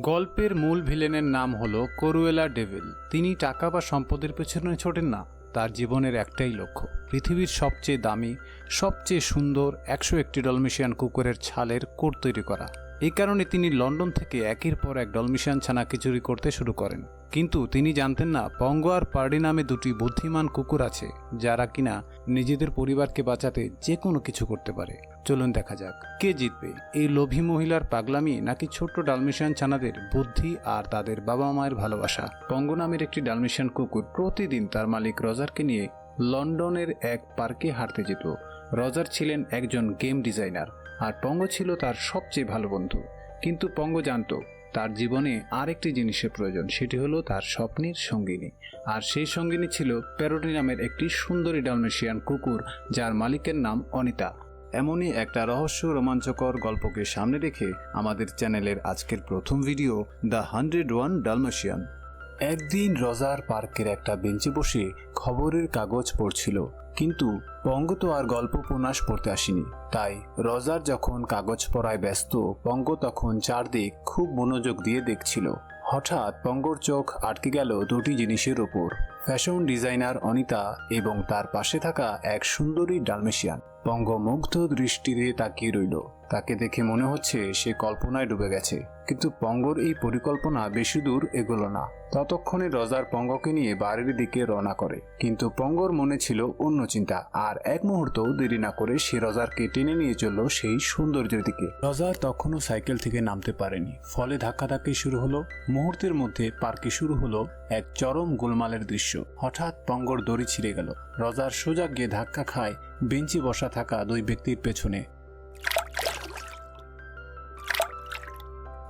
গল্পের মূল ভিলেনের নাম হল করুয়েলা ডেভিল। তিনি টাকা বা সম্পদের পেছনে ছোটেন না, তার জীবনের একটাই লক্ষ্য, পৃথিবীর সবচেয়ে দামি, সবচেয়ে সুন্দর একশো একটি ডলমেশিয়ান কুকুরের ছালের কোট তৈরি করা। এই কারণে তিনি লন্ডন থেকে একের পর এক ডলমেশিয়ান ছানাকে চুরি করতে শুরু করেন। কিন্তু তিনি জানতেন না, পঙ্গ আর পার্ডি নামে দুটি বুদ্ধিমান কুকুর আছে, যারা কিনা নিজেদের পরিবারকে বাঁচাতে যে কোনো কিছু করতে পারে। চলুন দেখা যাক, কে জিতবে? এই লোভী মহিলার পাগলামি নাকি ছোট্ট ডালমেশিয়ান ছানাদের বুদ্ধি আর তাদের বাবা মায়ের ভালোবাসা? পঙ্গ নামের একটি ডালমেশিয়ান কুকুর প্রতিদিন তার মালিক রজারকে নিয়ে লন্ডনের এক পার্কে হাঁটতে যেত। রজার ছিলেন একজন গেম ডিজাইনার। আর পঙ্গ ছিল তার সবচেয়ে ভালো বন্ধু। কিন্তু পঙ্গ জানত, তার জীবনে আরেকটি জিনিসের প্রয়োজন, সেটি হলো তার স্বপ্নের সঙ্গিনী। আর সেই সঙ্গিনী ছিল প্যারোটি নামের একটি সুন্দরী ডালমেশিয়ান কুকুর, যার মালিকের নাম অনিতা। এমনই একটা রহস্য রোমাঞ্চকর গল্পকে সামনে রেখে আমাদের চ্যানেলের আজকের প্রথম video, the hundred one Dalmatian. একদিন রজার পার্কের একটা বেঞ্চে বসে খবরের কাগজ পড়ছিল। কিন্তু পঙ্গ তো আর গল্প উপন্যাস পড়তে আসেনি। তাই রজার যখন কাগজ পড়ায় ব্যস্ত, পঙ্গ তখন চারদিক খুব মনোযোগ দিয়ে দেখছিল। হঠাৎ পঙ্গর চোখ আটকে গেল দুটি জিনিসের ওপর, ফ্যাশন ডিজাইনার অনিতা এবং তার পাশে থাকা এক সুন্দরী ডালমেশিয়ান। পঙ্গ মুগ্ধ দৃষ্টিতে তাকিয়ে রইল। তাকে দেখে মনে হচ্ছে সে কল্পনায় ডুবে গেছে। কিন্তু পঙ্গর এই পরিকল্পনা বেশি দূর এগোলো না। ততক্ষণে রজার পঙ্গকে নিয়ে বাড়ির দিকে রওনা করে। কিন্তু পঙ্গর মনে ছিল অন্য চিন্তা, আর এক মুহূর্ত দেরি না করে সে রজারকে টেনে নিয়ে চলল সেই সৌন্দর্যের দিকে। রজার তখনও সাইকেল থেকে নামতে পারেনি। ফলে ধাক্কাধাক্কি শুরু হলো। মুহূর্তের মধ্যে পার্কে শুরু হলো এক চরম গোলমালের দৃশ্য। হঠাৎ পঙ্গর দড়ি ছিঁড়ে গেল। রজার সোজা গিয়ে ধাক্কা খায় বেঞ্চে বসা থাকা দুই ব্যক্তির পেছনে।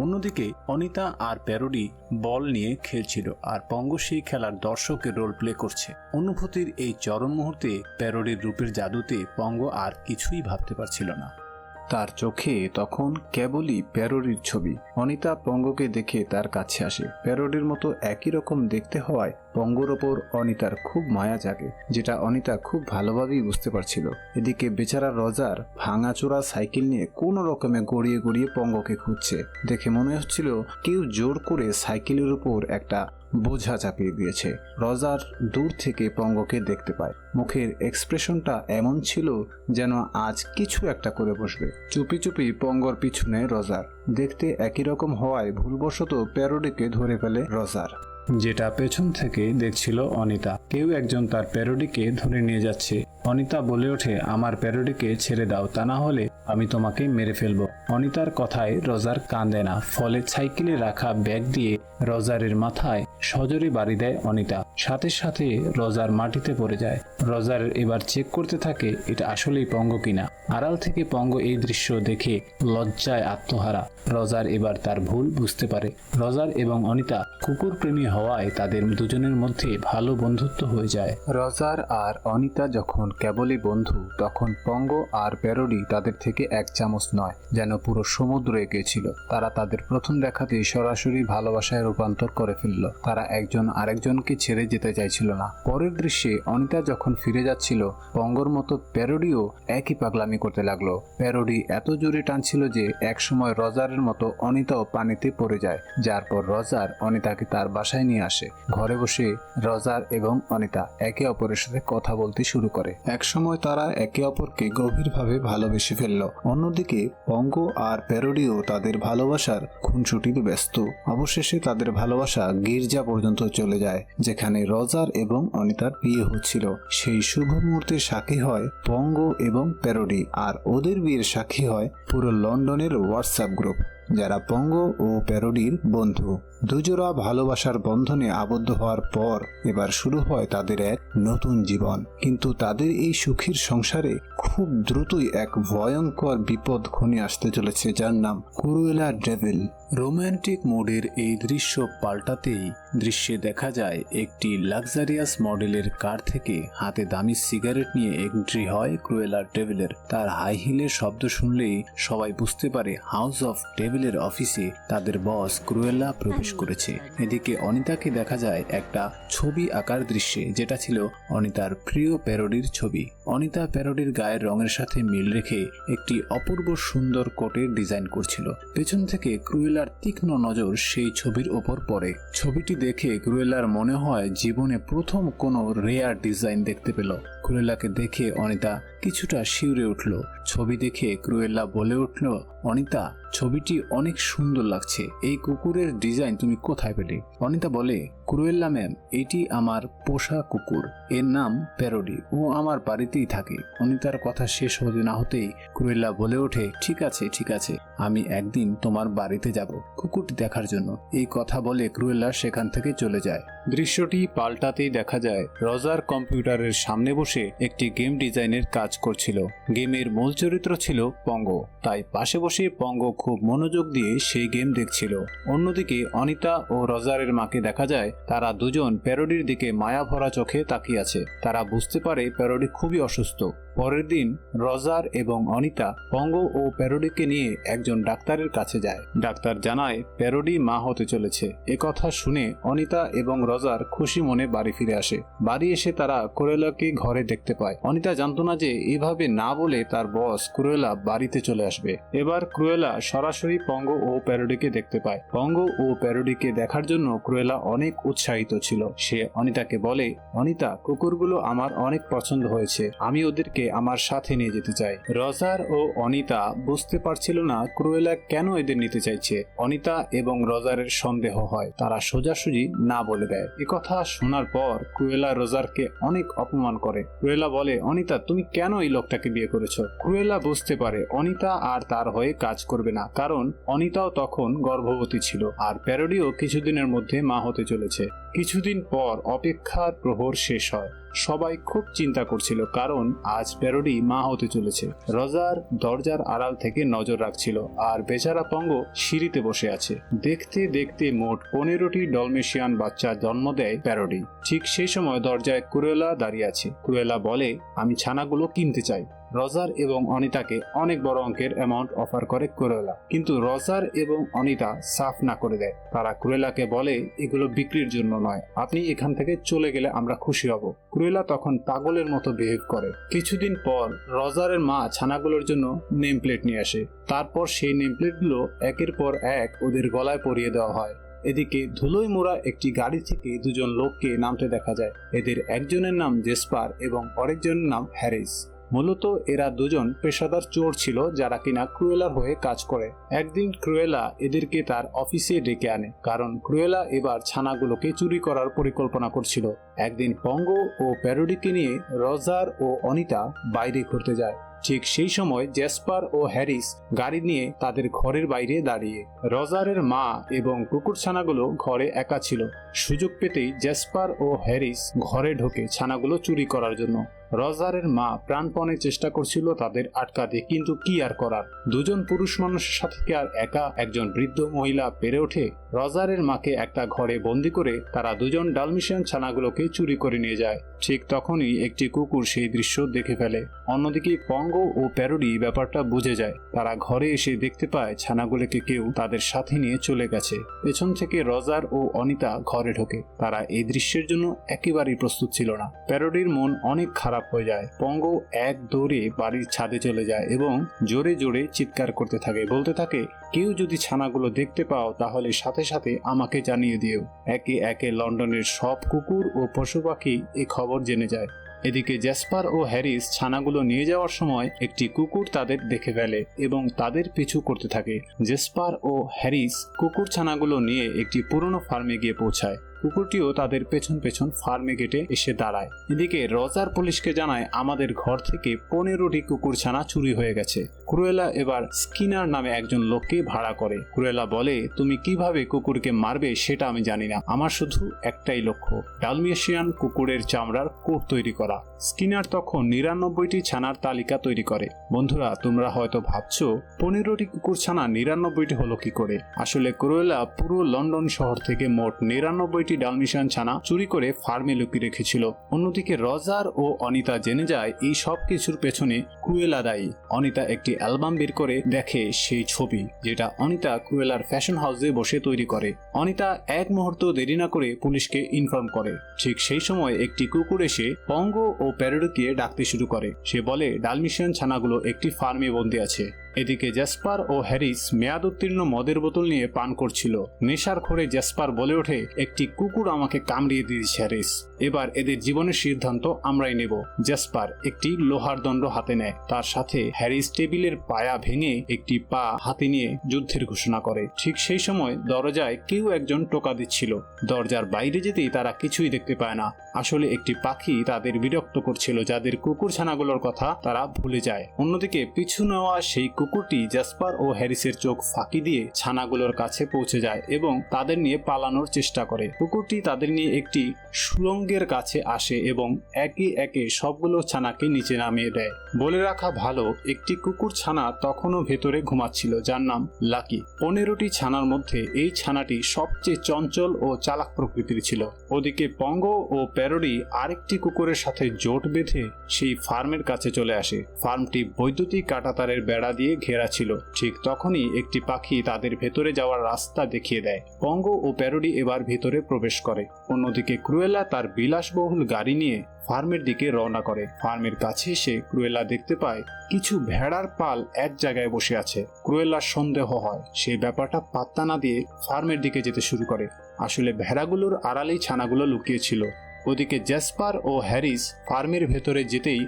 অন্যদিকে অনিতা আর প্যারোডি বল নিয়ে খেলছিল আর পঙ্গ সেই খেলার দর্শকের রোল প্লে করছে। অনুভূতির এই চরম মুহূর্তে প্যারোডির রূপের জাদুতে পঙ্গ আর কিছুই ভাবতে পারছিল না। তার চোখে তখন কেবলই প্যারোডির ছবি। অনিতা পঙ্গকে দেখে তার কাছে আসে। প্যারোডির মতো একই রকম দেখতে হওয়ায় পঙ্গর ওপর অনিতার খুব মায়া জাগে, যেটা অনিতা খুব ভালোভাবেই বুঝতে পারছিল। এদিকে বেচারা রজার ভাঙাচোরা সাইকেল নিয়ে কোনো রকমে গড়িয়ে গড়িয়ে পঙ্গকে খুঁজছে। দেখে মনে হচ্ছিল কেউ জোর করে সাইকেলের উপর একটা বোঝা চাপিয়ে দিয়েছে। রজার দূর থেকে পঙ্গকে দেখতে পায়। মুখের এক্সপ্রেশনটা এমন ছিল যেন আজ কিছু একটা করে বসবে। চুপি চুপি পঙ্গর পিছনে রজার। দেখতে একই রকম হওয়ায় ভুলবশত প্যারোডিকে ধরে ফেলে রজার। যেটা পেছন থেকে দেখছিল অনিতা। কেউ একজন তার প্যারোডিকে ধরে নিয়ে যাচ্ছে। অনিতা বলে ওঠে, আমার প্যারোডিকে ছেড়ে দাও, তা না হলে আমি তোমাকে মেরে ফেলব। অনিতার কথায় রজার কাঁদে না, ফলে সাইকেলে রাখা ব্যাগ দিয়ে রজারের মাথায় সজরে বাড়ি দেয় অনিতা। সাথে সাথে রজার মাটিতে পড়ে যায়। রজার এবার চেক করতে থাকে, এটা আসলেই পঙ্গ কিনা। আড়াল থেকে পঙ্গ এই দৃশ্য দেখে লজ্জায় আত্মহারা। রজার এবার তার ভুল বুঝতে পারে। রজার এবং অনিতা কুকুর প্রেমী হওয়ায় তাদের দুজনের মধ্যে ভালো বন্ধুত্ব হয়ে যায়। রজার আর অনিতা যখন কেবলই বন্ধু, তখন পঙ্গ আর প্যারোডি তাদের থেকে এক চামচ নয়, যেন পুরো সমুদ্র এগিয়েছিল তারা তাদের প্রথম দেখাতেই সরাসরি ভালোবাসায় রূপান্তর করে ফেলল। তারা একজন আরেকজনকে ছেড়ে যেতে চাইছিল না। পরের দৃশ্যে অনিতা যখন ফিরে যাচ্ছিল, পঙ্গর মতো প্যারোডিও একই পাগলামি করতে লাগল। প্যারোডি এত জোরে টানছিল যে একসময় রজারের মতো অনিতাও পানিতে পড়ে যায়। যার পর রজার অনিতাকে তার বাসায় নিয়ে আসে। ঘরে বসে রজার এবং অনিতা একে অপরের সাথে কথা বলতে শুরু করে। একসময় তারা একে অপরকে গভীরভাবে ভালোবেসে ফেলল। অন্যদিকে পঙ্গ আর প্যারোডিও তাদের ভালোবাসার খুনসুটিতে ব্যস্ত। অবশেষে তাদের ভালোবাসা গির্জা পর্যন্ত চলে যায়, যেখানে রজার এবং অনিতার বিয়ে হচ্ছিল। সেই শুভ মুহূর্তে সাক্ষী হয় পঙ্গ এবং প্যারোডি, আর ওদের বিয়ের সাক্ষী হয় পুরো লন্ডনের হোয়াটসঅ্যাপ গ্রুপ। যারা পঙ্গ ও প্যারোডির বন্ধু। দুজোড়া ভালোবাসার বন্ধনে আবদ্ধ হওয়ার পর এবার শুরু হয় তাদের এক নতুন জীবন। কিন্তু তাদের এই সুখীর সংসারে খুব দ্রুতই এক ভয়ঙ্কর বিপদ ঘনিয়ে আসতে চলেছে, যার নাম কুরুয়েলা ডেভিল। রোম্যান্টিক মোডের এই দৃশ্য পাল্টাতেই দৃশ্যে দেখা যায় একটি লাক্সারিয়াস মডেলের কার থেকে হাতে দামি সিগারেট নিয়ে এন্ট্রি হয় ক্রুয়েলা টেবিলের তার হাই হিলের শব্দ শুনলেই সবাই বুঝতে পারে হাউস অফ টেবিলের অফিসে তাদের বস ক্রুয়েলা প্রবেশ করেছে। এদিকে অনিতাকে দেখা যায় একটা ছবি আঁকার দৃশ্যে, যেটা ছিল অনিতার প্রিয় প্যারোডির ছবি। অনিতা প্যারোডির গায়ের রঙের সাথে মিল রেখে একটি অপূর্ব সুন্দর কোটের ডিজাইন করছিল। পেছন থেকে ক্রুয়েলার তীক্ষ্ণ নজর সেই ছবির ওপর পড়ে। ছবিটি দেখে ক্রুয়েলার মনে হয় জীবনে প্রথম কোনো রেয়ার ডিজাইন দেখতে পেল। ক্রুয়েলাকে দেখে অনিতা কিছুটা শিউরে উঠল। ছবি দেখে ক্রুয়েল্লা বলে উঠল, অনিতা, ছবিটি অনেক সুন্দর লাগছে। এই কুকুরের ডিজাইন তুমি কোথায় পেলে? অনিতা বলে ক্রুয়েল্লা ম্যাম, এটি আমার পোষা কুকুর। এর নাম প্যারোডি। ও আমার বাড়িতেই থাকে। অনিতার কথা শেষ হতে না হতেই ক্রুয়েল্লা বলে ওঠে, ঠিক আছে ঠিক আছে, আমি একদিন তোমার বাড়িতে যাব কুকুরটি দেখার জন্য। এই কথা বলে ক্রুয়েল্লা সেখান থেকে চলে যায়। দৃশ্যটি পাল্টাতেই দেখা যায়, রজার কম্পিউটারের সামনে বসে একটি গেম ডিজাইনের কাজ করছিল। গেমের মূল চরিত্র ছিল পঙ্গ। তাই পাশে বসে পঙ্গ খুব মনোযোগ দিয়ে সেই গেম দেখছিল। অন্যদিকে অনিতা ও রজারের মাকে দেখা যায়, তারা দুজন প্যারোডির দিকে মায়া ভরা চোখে তাকিয়ে আছে। তারা বুঝতে পারে প্যারোডি খুবই অসুস্থ। পরের দিন রজার এবং অনিতা পঙ্গ ও প্যারোডিকে নিয়ে একজন ডাক্তারের কাছে যায়। ডাক্তার জানায়, প্যারোডি মা হতে চলেছে। এ কথা শুনে অনিতা এবং রজার খুশি মনে বাড়ি ফিরে আসে। বাড়ি এসে তারা কোরেলাকে ঘরে দেখতে পায়। অনিতা জানতো না যে এভাবে না বলে তার বস ক্রুয়েলা বাড়িতে চলে আসবে। এবার ক্রুয়েলা সরাসরি পঙ্গ ও প্যারোডিকে দেখতে পায়। পঙ্গ ও প্যারোডিকে দেখার জন্য ক্রুয়েলা অনেক উৎসাহিত ছিল। সে অনিতাকে বলে, অনিতা, কুকুরগুলো আমার অনেক পছন্দ হয়েছে। আমি ওদেরকে আমার সাথে নিয়ে যেতে চাই। রজার ও অনিতা বুঝতে পারছিল না ক্রুয়েলা কেন এদের নিতে চাইছে। অনিতা এবং রজারের সন্দেহ হয়। তারা সোজাসুজি না বলে দেয়। কথা শোনার পর ক্রুয়েলা রোজারকে অনেক অপমান করে। ক্রুয়েলা বলে, অনিতা, তুমি কেন এই লোকটাকে বিয়ে করেছ? ক্রুয়েলা বুঝতে পারে, অনিতা আর তার হয়ে কাজ করবে না, কারণ অনিতাও তখন গর্ভবতী ছিল আর প্যারোডিও কিছুদিনের মধ্যে মা হতে চলেছে। কিছুদিন পর অপেক্ষার প্রহর শেষ হয়। সবাই খুব চিন্তা করছিল, কারণ আজ প্যারোডি মা হতে চলেছে। রজার দরজার আড়াল থেকে নজর রাখছিল, আর বেচারা পঙ্গ সিঁড়িতে বসে আছে। দেখতে দেখতে মোট পনেরোটি ডলমেশিয়ান বাচ্চা জন্ম দেয় প্যারোডি ঠিক সেই সময় দরজায় কুরেলা দাঁড়িয়ে আছে। কুরেলা বলে, আমি ছানাগুলো কিনতে চাই। রজার এবং অনিতাকে অনেক বড় অঙ্কের অ্যামাউন্ট অফার করে কুরেলা। কিন্তু রজার এবং অনিতা সাফ না করে দেয়। তারা কুরেলাকে বলে, এগুলো বিক্রির জন্য নয়। আপনি এখান থেকে চলে গেলে আমরা খুশি হব। ক্রুয়েলা তখন পাগলের মতো বিহেভ করে। কিছুদিন পর রজারের মা ছানাগুলোর জন্য নেম প্লেট নিয়ে আসে। তারপর সেই নেম প্লেটগুলো একের পর এক ওদের গলায় পরিয়ে দেওয়া হয়। এদিকে ধুলোয় মোড়া একটি গাড়ি থেকে দুজন লোককে নামতে দেখা যায়। এদের একজনের নাম জেসপার এবং আরেকজনের নাম হ্যারিস। মূলত এরা দুজন পেশাদার চোর ছিল যারা কিনা ক্রুয়েলার হয়ে কাজ করে। একদিন ক্রুয়েলা এদেরকে তার অফিসে ডেকে আনে, কারণ ক্রুয়েলা এবার ছানাগুলোকে চুরি করার পরিকল্পনা করছিল। একদিন পঙ্গ ও প্যারোডিকে নিয়ে রজার ও অনিতা বাইরে ঘুরতে যায়। ঠিক সেই সময় জেসপার ও হ্যারিস গাড়ি নিয়ে তাদের ঘরের বাইরে দাঁড়িয়ে। রজারের মা এবং কুকুর ছানাগুলো ঘরে একা ছিল। সুযোগ পেতেই জেসপার ও হ্যারিস ঘরে ঢোকে ছানাগুলো চুরি করার জন্য রজারের মা প্রাণপণে চেষ্টা করছিল তাদের আটকাতে, কিন্তু কি আর করার? দুজন পুরুষ মানুষের সাথে কি আর একা একজন বৃদ্ধ মহিলা পেরে ওঠে? রজারের মাকে একটা ঘরে বন্দি করে তারা দুজন ডালমিশিয়ান ছানাগুলোকে চুরি করে নিয়ে যায়। ঠিক তখনই একটি কুকুর সেই দৃশ্য দেখে ফেলে। অন্যদিকে পঙ্গ ও প্যারোডি ব্যাপারটা বুঝে যায়। তারা ঘরে এসে দেখতে পায় ছানাগুলোকে কেউ তাদের সাথে নিয়ে চলে গেছে। পেছন থেকে রজার ও অনিতা ঘরে ঢোকে। তারা এই দৃশ্যের জন্য একেবারেই প্রস্তুত ছিল না। প্যারোডির মন অনেক খারাপ হয়ে যায়। পঙ্গ এক দৌড়ে বাড়ির ছাদে চলে যায় এবং জোরে জোরে চিৎকার করতে থাকে। বলতে থাকে, কেউ যদি ছানাগুলো দেখতে পাও, তাহলে সাথে সাথে আমাকে জানিয়ে দিও। একে একে লন্ডনের সব কুকুর ও পশু পাখি এ খবর জেনে যায়। এদিকে জ্যাসপার ও হ্যারিস ছানাগুলো নিয়ে যাওয়ার সময় একটি কুকুর তাদের দেখে ফেলে এবং তাদের পিছু করতে থাকে। জেসপার ও হ্যারিস কুকুর ছানাগুলো নিয়ে একটি পুরনো ফার্মে গিয়ে পৌঁছায়। কুকুরটিও তাদের পেছন পেছন ফার্মে গেটে এসে দাঁড়ায়। এদিকে রজার পুলিশকে জানায়, আমাদের ঘর থেকে পনেরোটি কুকুর ছানা চুরি হয়ে গেছে। ক্রুয়েলা এবার স্কিনার নামে একজন লোককে ভাড়া করে। ক্রুয়েলা বলে, তুমি কীভাবে কুকুরকে মারবে সেটা আমি জানি না। আমার শুধু একটাই লক্ষ্য, ডালমিয়েশিয়ান কুকুরের চামড়ার কোট তৈরি করা। স্কিনার তখন নিরানব্বইটি ছানার তালিকা তৈরি করে। বন্ধুরা, তোমরা হয়তো ভাবছ, পনেরোটি কুকুর ছানা নিরানব্বইটি হলো কি করে? আসলে ক্রুয়েলা পুরো লন্ডন শহর থেকে মোট নিরানব্বইটি দুইটি ডালমিশিয়ান ছানা চুরি করে ফার্মে লুকিয়ে রেখেছিল। অন্যদিকে রজার ও অনিতা জেনে যায় এই সব কিছুর পেছনে ক্রুয়েলা দায়ী। অনিতা একটি অ্যালবাম বের করে দেখে সেই ছবি, যেটা অনিতা ক্রুয়েলার ফ্যাশন হাউসে বসে তৈরি করে। অনিতা এক মুহূর্ত দেরি না করে পুলিশকে ইনফর্ম করে। ঠিক সেই সময় একটি কুকুর এসে পঙ্গ ও প্যারোডকে ডাকতে শুরু করে। সে বলে ডালমিশিয়ান ছানাগুলো একটি ফার্মে বন্দি আছে। এদিকে জ্যাসপার ও হ্যারিস মেয়াদ উত্তীর্ণ মদের বোতল নিয়ে পান করছিল। নেশার খোরে জ্যাসপার বলে ওঠে, একটি কুকুর আমাকে কামড়িয়ে দিয়েছে, হ্যারিস। এবার এদের জীবনের সিদ্ধান্ত আমরাই নেব। জ্যাসপার একটি লোহার দণ্ড হাতে নেয়। তার সাথে হ্যারিস টেবিলের পায়া ভেঙে একটি পা হাতে নিয়ে যুদ্ধের ঘোষণা করে। ঠিক সেই সময় দরজায় কেউ একজন টোকা দিচ্ছিল। দরজার বাইরে যেতেই তারা কিছুই দেখতে পায় না। আসলে একটি পাখি তাদের বিরক্ত করছিল, যাদের কুকুর ছানাগুলোর কথা তারা ভুলে যায়। অন্যদিকে পিছু নেওয়া সেই কুকুরটি জাসপার ও হ্যারিসের চোখ ফাঁকি দিয়ে ছানাগুলোর কাছে পৌঁছে যায় এবং তাদের নিয়ে পালানোর চেষ্টা করে। কুকুরটি তাদের নিয়ে একটি সুরঙ্গের কাছে আসে এবং একে একে সবগুলো ছানাকে নিচে নামিয়ে দেয়। বলে রাখা ভালো, একটি কুকুর ছানা তখনও ভেতরে ঘুমাচ্ছিল, যার নাম লাকি। পনেরোটি ছানার মধ্যে এই ছানাটি সবচেয়ে চঞ্চল ও চালাক প্রকৃতির ছিল। ওদিকে পঙ্গ ও প্যারোডি আরেকটি কুকুরের সাথে জোট বেঁধে সেই ফার্মের কাছে চলে আসে। ফার্মটি বৈদ্যুতিক কাঁটাতারের বেড়া দিয়ে ঘেরা ছিল। ঠিক তখনই একটি পাখি তাদের ভেতরে যাওয়ার রাস্তা দেখিয়ে দেয়। পঙ্গ ও প্যারোডি এবার ভেতরে প্রবেশ করে। অন্যদিকে ক্রুয়েলা তার বিলাসবহুল গাড়ি নিয়ে ফার্মের দিকে রওনা করে। ফার্মের কাছে এসে ক্রুয়েলা দেখতে পায়, কিছু ভেড়ার পাল এক জায়গায় বসে আছে। ক্রুয়েলার সন্দেহ হয়, সে ব্যাপারটা পাত্তা না দিয়ে ফার্মের দিকে যেতে শুরু করে। আসলে ভেড়াগুলোর আড়ালেই ছানাগুলো লুকিয়েছিল ওদিকে জ্যাসপার ও হ্যারিস ফার্মের ভেতরে যেতেই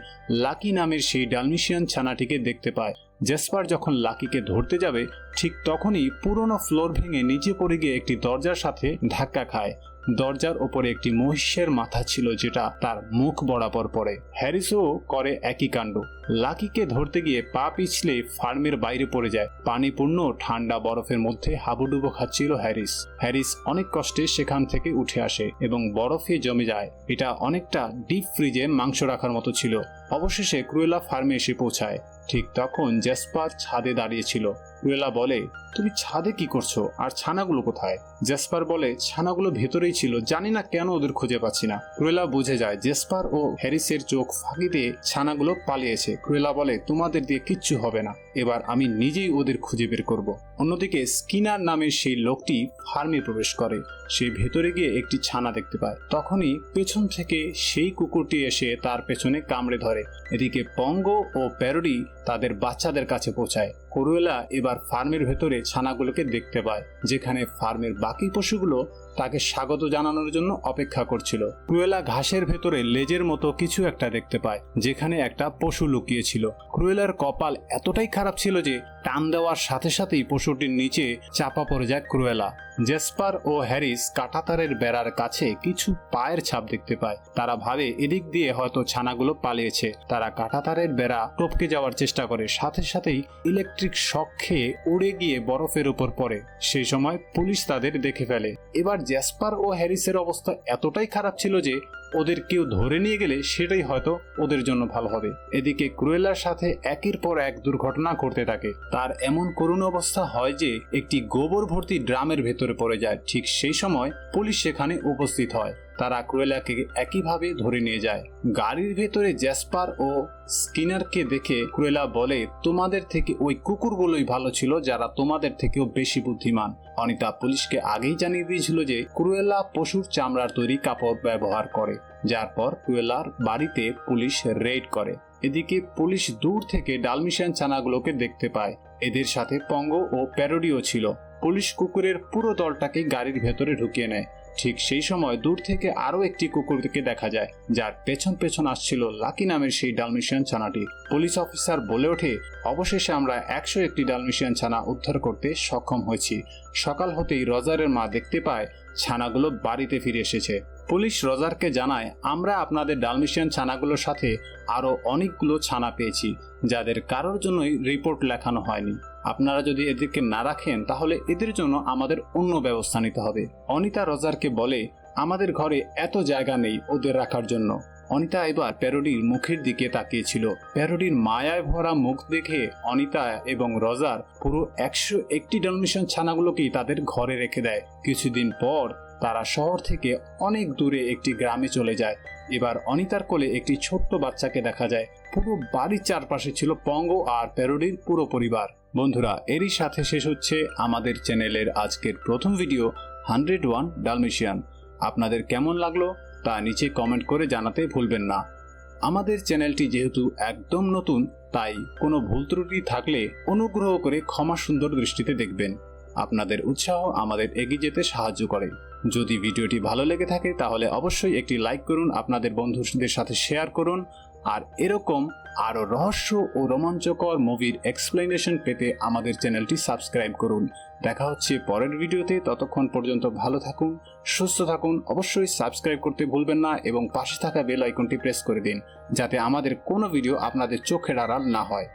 লাকি নামের সেই ডালমিশিয়ান ছানাটিকে দেখতে পায়। জেসপার যখন লাকিকে ধরতে যাবে, ঠিক তখনই পুরনো ফ্লোর ভেঙে নিচে পড়ে গিয়ে একটি দরজার সাথে ধাক্কা খায়। দরজার ওপরে একটি মহিষের মাথা ছিল যেটা তার মুখ বরাবর পড়ে। হ্যারিসও করে একই কাণ্ড। লাকিকে ধরতে গিয়ে পা পিছলে ফার্মের বাইরে পড়ে যায়। পানিপূর্ণ ঠান্ডা বরফের মধ্যে হাবুডুবু খাচ্ছিল হ্যারিস। হ্যারিস অনেক কষ্টে সেখান থেকে উঠে আসে এবং বরফে জমে যায়। এটা অনেকটা ডিপ ফ্রিজে মাংস রাখার মতো ছিল। অবশেষে ক্রুয়েলা ফার্মে এসে পৌঁছায়। ঠিক তখন জেসপার ছাদে দাঁড়িয়েছিল ক্রুয়েলা বলে, তুমি ছাদে কি করছ? আর ছানাগুলো কোথায়? জেসপার বলে, ছানাগুলো ভেতরেই ছিল। জানি না কেন ওদের খুঁজে পাচ্ছি না। ক্রুয়েলা বুঝে যায়, জেসপার ও হ্যারিসের চোখ ফাঁকি দিয়ে ছানাগুলো পালিয়েছে। ক্রুয়েলা বলে, তোমাদের দিয়ে কিচ্ছু হবে না। এবার আমি নিজেই ওদের খুঁজে বের করব। অন্যদিকে স্কিনার নামের সেই লোকটি ফার্মে প্রবেশ করে। সে ভেতরে গিয়ে একটি ছানা দেখতে পায়। তখনই পেছন থেকে সেই কুকুরটি এসে তার পেছনে কামড়ে ধরে। এদিকে পঙ্গ ও প্যারোডি তাদের বাচ্চাদের কাছে পৌঁছায়। করুয়েলা এবার ফার্মের ভেতরে ছানাগুলোকে দেখতে পায়, যেখানে ফার্মের বাকি পশুগুলো তাকে স্বাগত জানানোর জন্য অপেক্ষা করছিল। ক্রুয়েলা ঘাসের ভেতরে লেজের মতো কিছু একটা দেখতে পায়, যেখানে একটা পশু লুকিয়েছিল। ক্রুয়েলার কপাল এতটাই খারাপ ছিল যে টান দেওয়ার সাথে সাথেই পশুটির নিচে চাপা পড়ে যায় ক্রুয়েলা। জেসপার ও হ্যারিস কাঁটাতারের বেড়ার কাছে কিছু পায়ের ছাপ দেখতে পায়। তারা ভাবে এদিক দিয়ে হয়তো ছানাগুলো পালিয়েছে। তারা কাঁটাতারের বেড়া টপকে যাওয়ার চেষ্টা করে। সাথে সাথেই ইলেকট্রিক শক খেয়ে উড়ে গিয়ে বরফের উপর পড়ে। সেই সময় পুলিশ তাদের দেখে ফেলে। এবার জেসপার ও হ্যারিসের অবস্থা এতটাই খারাপ ছিল যে ওদের কেউ ধরে নিয়ে গেলে সেটাই হয়তো ওদের জন্য ভালো হবে। এদিকে ক্রুয়েলার সাথে একের পর এক দুর্ঘটনা ঘটতে থাকে। তার এমন করুণ অবস্থা হয় যে, একটি গোবর ভর্তি ড্রামের ভেতরে পড়ে যায়। ঠিক সেই সময় পুলিশ সেখানে উপস্থিত হয়। তারা ক্রুয়েলাকে একইভাবে ধরে নিয়ে যায়। গাড়ির ভেতরে জ্যাসপার ও স্কিনারকে দেখে ক্রুয়েলা বলে, তোমাদের থেকে ওই কুকুরগুলোই ভালো ছিল যারা তোমাদের থেকেও বেশি বুদ্ধিমান। অনিতা পুলিশকে আগেই জানিয়ে দিয়েছিল যে ক্রুয়েলা পশুর চামড়ার তৈরি কাপড় ব্যবহার করে, যার পর ক্রুয়েলার বাড়িতে পুলিশ রেড করে। এদিকে পুলিশ দূর থেকে ডালমিশান ছানাগুলোকে দেখতে পায়। এদের সাথে পঙ্গ ও প্যারোডিও ছিল। পুলিশ কুকুরের পুরো দলটাকে গাড়ির ভেতরে ঢুকিয়ে নেয়। ঠিক সেই সময় দূর থেকে আরও একটি কুকুরকে দেখা যায়, যার পেছন পেছন আসছিল লাকি নামের সেই ডালমিশিয়ান ছানাটি। পুলিশ অফিসার বলে ওঠে, অবশেষে আমরা একশো একটি ডালমিশিয়ান ছানা উদ্ধার করতে সক্ষম হয়েছি। সকাল হতেই রজারের মা দেখতে পায়, ছানাগুলো বাড়িতে ফিরে এসেছে। পুলিশ রজারকে জানায়, আমরা আপনাদের ডালমিশিয়ান ছানাগুলোর সাথে আরও অনেকগুলো ছানা পেয়েছি, যাদের কারোর জন্যই রিপোর্ট লেখানো হয়নি। আপনারা যদি এদেরকে না রাখেন, তাহলে এদের জন্য আমাদের অন্য ব্যবস্থা নিতে হবে। অনিতা রজারকে বলে, আমাদের ঘরে এত জায়গা নেই ওদের রাখার জন্য। অনিতা এবার প্যারোডির মুখের দিকে তাকিয়েছিল। প্যারোডির মায়ায় ভরা মুখ দেখে অনিতা এবং রজার পুরো একশো একটি ডলমিশন ছানাগুলোকেই তাদের ঘরে রেখে দেয়। কিছুদিন পর তারা শহর থেকে অনেক দূরে একটি গ্রামে চলে যায়। এবার অনিতার কোলে একটি ছোট্ট বাচ্চাকে দেখা যায়। পুরো বাড়ির চারপাশে ছিল পঙ্গ আর প্যারোডির পুরো পরিবার। বন্ধুরা, এরই সাথে শেষ হচ্ছে আমাদের চ্যানেলের আজকের প্রথম ভিডিও, হান্ড্রেড ওয়ান ডালমেশিয়ান। আপনাদের কেমন লাগল তা নিচে কমেন্ট করে জানাতে ভুলবেন না। আমাদের চ্যানেলটি যেহেতু একদম নতুন, তাই কোনো ভুল ত্রুটি থাকলে অনুগ্রহ করে ক্ষমা সুন্দর দৃষ্টিতে দেখবেন। আপনাদের উৎসাহ আমাদের এগিয়ে যেতে সাহায্য করে। যদি ভিডিওটি ভালো লেগে থাকে, তাহলে অবশ্যই একটি লাইক করুন, আপনাদের বন্ধুদের সাথে শেয়ার করুন, আর এরকম আরও রহস্য ও রোমাঞ্চকর মুভির এক্সপ্লেনেশন পেতে আমাদের চ্যানেলটি সাবস্ক্রাইব করুন। দেখা হচ্ছে পরের ভিডিওতে, ততক্ষণ পর্যন্ত ভালো থাকুন, সুস্থ থাকুন, অবশ্যই সাবস্ক্রাইব করতে ভুলবেন না এবং পাশে থাকা বেল আইকনটি প্রেস করে দিন, যাতে আমাদের কোনো ভিডিও আপনাদের চোখের আড়াল না হয়।